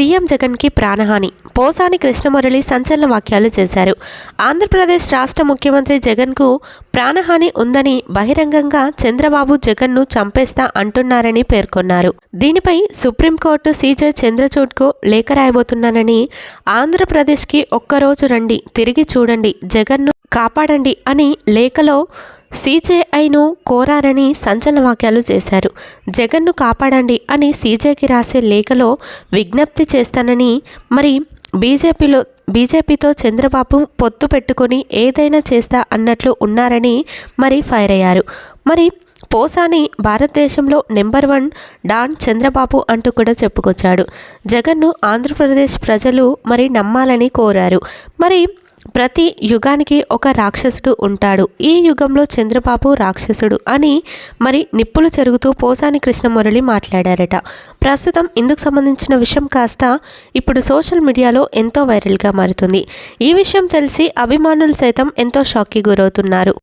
CM జగన్కి ప్రాణహాని. పోసాని కృష్ణమురళి సంచలన వ్యాఖ్యలు చేశారు. ఆంధ్రప్రదేశ్ రాష్ట్ర ముఖ్యమంత్రి జగన్కు ప్రాణహాని ఉందని బహిరంగంగా చంద్రబాబు జగన్ను చంపేస్తా అంటున్నారని పేర్కొన్నారు. దీనిపై సుప్రీంకోర్టు సీజే చంద్రచూడ్కు లేఖ రాయబోతున్నానని ఆంధ్రప్రదేశ్కి ఒక్కరోజు రండి తిరిగి చూడండి జగన్ను కాపాడండి అని లేఖలో సీజేఐను కోరారని సంచలన వాక్యాలు చేశారు. జగన్ను కాపాడండి అని సీజేకి రాసే లేఖలో విజ్ఞప్తి చేస్తానని మరి బీజేపీలో బీజేపీతో చంద్రబాబు పొత్తు పెట్టుకొని ఏదైనా చేస్తా అన్నట్లు ఉన్నారని మరి ఫైర్ అయ్యారు. మరి పోసాని భారతదేశంలో నెంబర్ వన్ డాన్ చంద్రబాబు అంటూ కూడా చెప్పుకొచ్చాడు. జగన్ను ఆంధ్రప్రదేశ్ ప్రజలు మరి నమ్మాలని కోరారు. మరి ప్రతి యుగానికి ఒక రాక్షసుడు ఉంటాడు. ఈ యుగంలో చంద్రబాబు రాక్షసుడు అని మరి నిప్పులు చెరుగుతూ పోసాని కృష్ణమురళి మాట్లాడారట. ప్రస్తుతం ఇందుకు సంబంధించిన విషయం కాస్త ఇప్పుడు సోషల్ మీడియాలో ఎంతో వైరల్గా మారుతుంది. ఈ విషయం తెలిసి అభిమానులు సైతం ఎంతో షాక్కి గురవుతున్నారు.